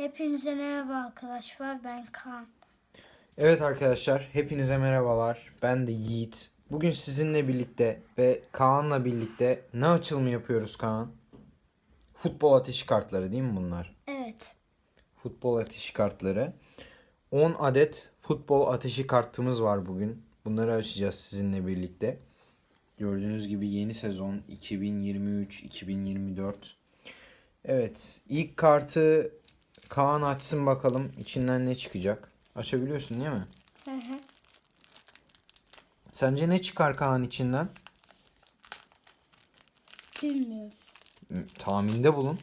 Hepinize merhaba arkadaşlar. Ben Kaan. Evet arkadaşlar, hepinize merhabalar. Ben de Yiğit. Bugün sizinle birlikte ve Kaan'la birlikte ne açılımı yapıyoruz Kaan? Futbol ateşi kartları değil mi bunlar? Evet. Futbol ateşi kartları. 10 adet futbol ateşi kartımız var bugün. Bunları açacağız sizinle birlikte. Gördüğünüz gibi yeni sezon 2023-2024. Evet, ilk kartı Kaan açsın bakalım içinden ne çıkacak. Açabiliyorsun değil mi? Hı hı. Sence ne çıkar Kaan içinden? Bilmiyorum. M- Tahminde bulun.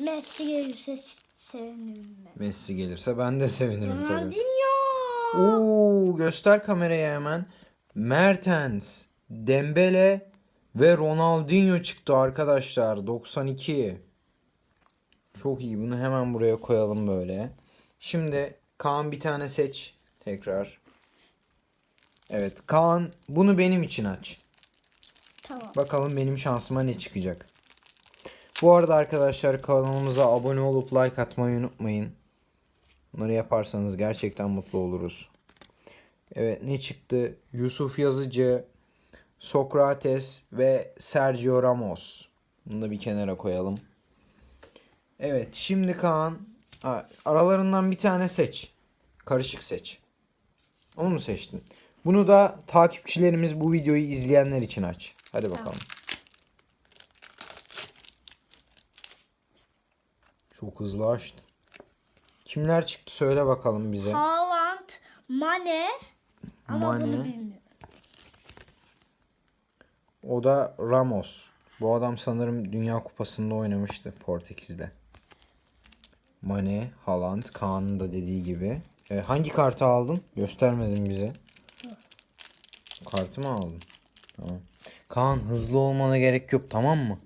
Messi gelirse sevinirim ben. Messi gelirse ben de sevinirim tabii. Ronaldinho. Oo, göster kameraya hemen. Mertens, Dembele ve Ronaldinho çıktı arkadaşlar. 92. Çok iyi. Bunu hemen buraya koyalım böyle. Şimdi Kaan bir tane seç. Tekrar. Evet Kaan bunu benim için aç. Tamam. Bakalım benim şansıma ne çıkacak. Bu arada arkadaşlar kanalımıza abone olup like atmayı unutmayın. Bunları yaparsanız gerçekten mutlu oluruz. Evet ne çıktı? Yusuf Yazıcı, Sokrates ve Sergio Ramos. Bunu da bir kenara koyalım. Evet şimdi Kaan aralarından bir tane seç. Karışık seç. Onu mu seçtin? Bunu da takipçilerimiz bu videoyu izleyenler için aç. Hadi bakalım. Çok hızlı açtın. Kimler çıktı söyle bakalım bize. Haaland, Mane. Ama bunu Mane. bilmiyorum. O da Ramos. Bu adam sanırım Dünya Kupası'nda oynamıştı Portekiz'de. Mane, Haaland, Kaan'ın da dediği gibi. E, hangi kartı aldın? Göstermedin bize. Kartı mı aldın? Tamam. Kaan hızlı olmana gerek yok tamam mı?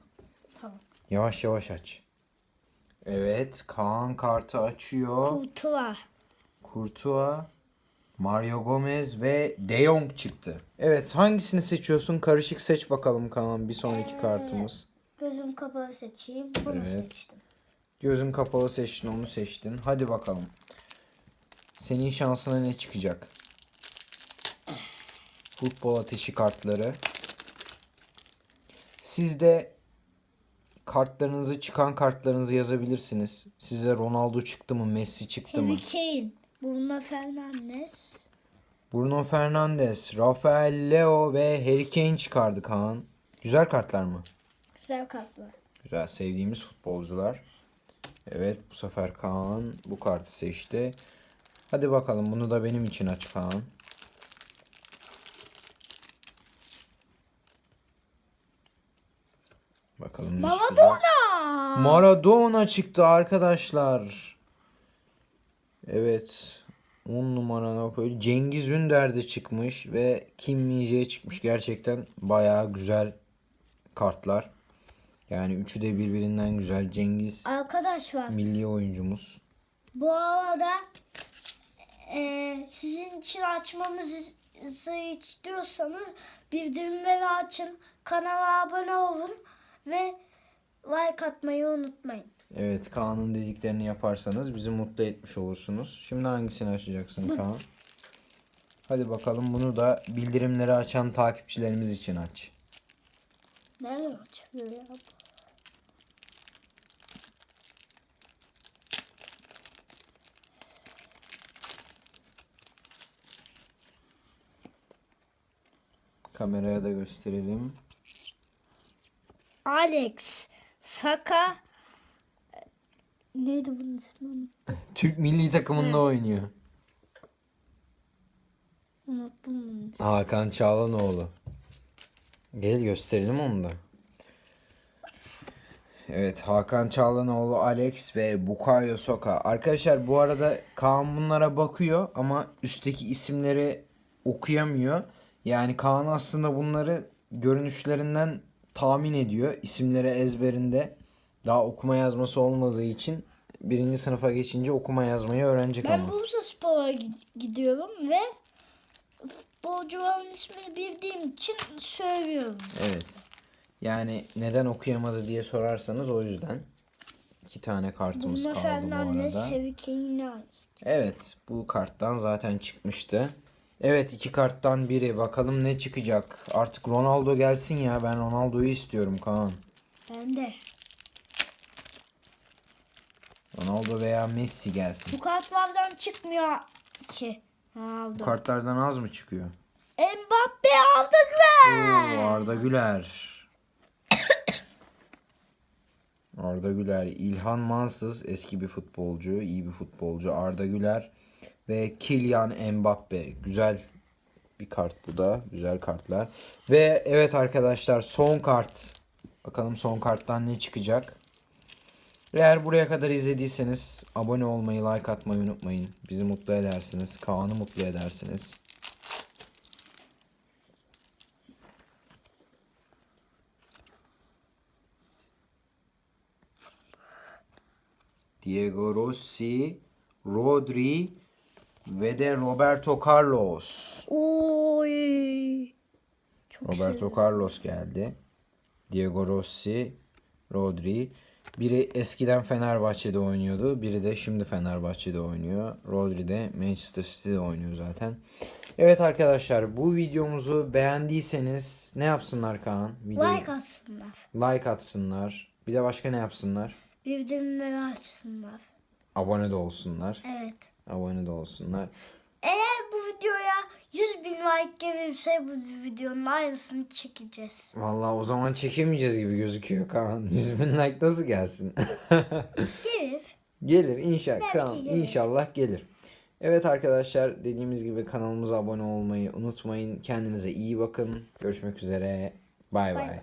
Tamam. Yavaş yavaş aç. Evet, Kaan kartı açıyor. Kutu var. Courtois, Mario Gomez ve De Jong çıktı. Evet, hangisini seçiyorsun? Karışık seç bakalım Kaan bir sonraki kartımız. Gözüm kapalı seçeyim. Bunu Evet. seçtim. Gözün kapalı seçtin, onu seçtin. Hadi bakalım. Senin şansına ne çıkacak? Futbol ateşi kartları. Siz de kartlarınızı, çıkan kartlarınızı yazabilirsiniz. Size Ronaldo çıktı mı, Messi çıktı mı? Harry Kane. Bruno Fernandes. Bruno Fernandes, Rafael Leo ve Harry Kane çıkardı Kaan. Güzel kartlar mı? Güzel kartlar. Güzel sevdiğimiz futbolcular. Evet bu sefer Kaan bu kartı seçti. Hadi bakalım bunu da benim için aç Kaan. Bakalım. Maradona. Maradona çıktı arkadaşlar. Evet. 10 numara Napoli. Cengiz Ünder de çıkmış ve Kim Min çıkmış. Gerçekten bayağı güzel kartlar. Yani üçü de birbirinden güzel. Cengiz Arkadaşlar milli oyuncumuz. bu arada eee, sizin için açmamızı istiyorsanız bildirimleri açın. Kanala abone olun ve like atmayı unutmayın. Evet Kaan'ın dediklerini yaparsanız bizi mutlu etmiş olursunuz. Şimdi hangisini açacaksın Kaan? Hadi bakalım bunu da bildirimleri açan takipçilerimiz için aç. Nerede açılıyor ya? bu? Kameraya da gösterelim. Alex, Saka neydi bunun ismi? Türk milli takımında oynuyor. Unuttum bunun ismini. Hakan Çağlanoğlu. Gel gösterelim onu da. Evet Hakan Çağlanoğlu, Alex ve Bukayo Soka. Arkadaşlar bu arada Kaan bunlara bakıyor ama üstteki isimleri okuyamıyor. Yani Kaan aslında bunları görünüşlerinden tahmin ediyor. İsimleri ezberinde. Daha okuma yazması olmadığı için birinci sınıfa geçince okuma yazmayı öğrenecek Ben ama. Bursa Spor'a gi- gidiyorum ve futbolcuların ismini bildiğim için söylüyorum. Evet. Yani neden okuyamadı diye sorarsanız o yüzden İki tane kartımız Bruno kaldı bu arada. Harry Kane'i alsın. Evet bu karttan zaten çıkmıştı. Evet iki karttan biri. Bakalım ne çıkacak. Artık Ronaldo gelsin ya. Ben Ronaldo'yu istiyorum Kaan. Ben de. Ronaldo veya Messi gelsin. Bu kartlardan çıkmıyor ki. Bu Aldı. kartlardan az mı çıkıyor? Mbappe aldık Oo, ve. Arda Güler. Arda Güler, İlhan Mansız eski bir futbolcu, iyi bir futbolcu. Arda Güler ve Kylian Mbappe. Güzel bir kart bu da. Güzel kartlar. Ve evet arkadaşlar son kart. Bakalım son karttan ne çıkacak. Eğer buraya kadar izlediyseniz abone olmayı, like atmayı unutmayın. Bizi mutlu edersiniz. Kaan'ı mutlu edersiniz. Diego Rossi, Rodri ve de Roberto Carlos. Oy. Çok Roberto Carlos geldi. Diego Rossi, Rodri. Biri eskiden Fenerbahçe'de oynuyordu. Biri de şimdi Fenerbahçe'de oynuyor. Rodri de Manchester City'de oynuyor zaten. Evet arkadaşlar bu videomuzu beğendiyseniz ne yapsınlar Kaan? Videoyu Like atsınlar. like atsınlar. Bir de başka ne yapsınlar? Bildirimleri açsınlar. Abone de olsunlar. Evet. Abone de olsunlar. Eğer bu videoya 100 bin like gelirse bu videonun aynısını çekeceğiz. Vallahi o zaman çekemeyeceğiz gibi gözüküyor Kaan. 100 bin like nasıl gelsin? Gelir. gelir inşallah. Kaan, gelir. İnşallah gelir. Evet arkadaşlar dediğimiz gibi kanalımıza abone olmayı unutmayın. Kendinize iyi bakın. Görüşmek üzere. Bay. bay.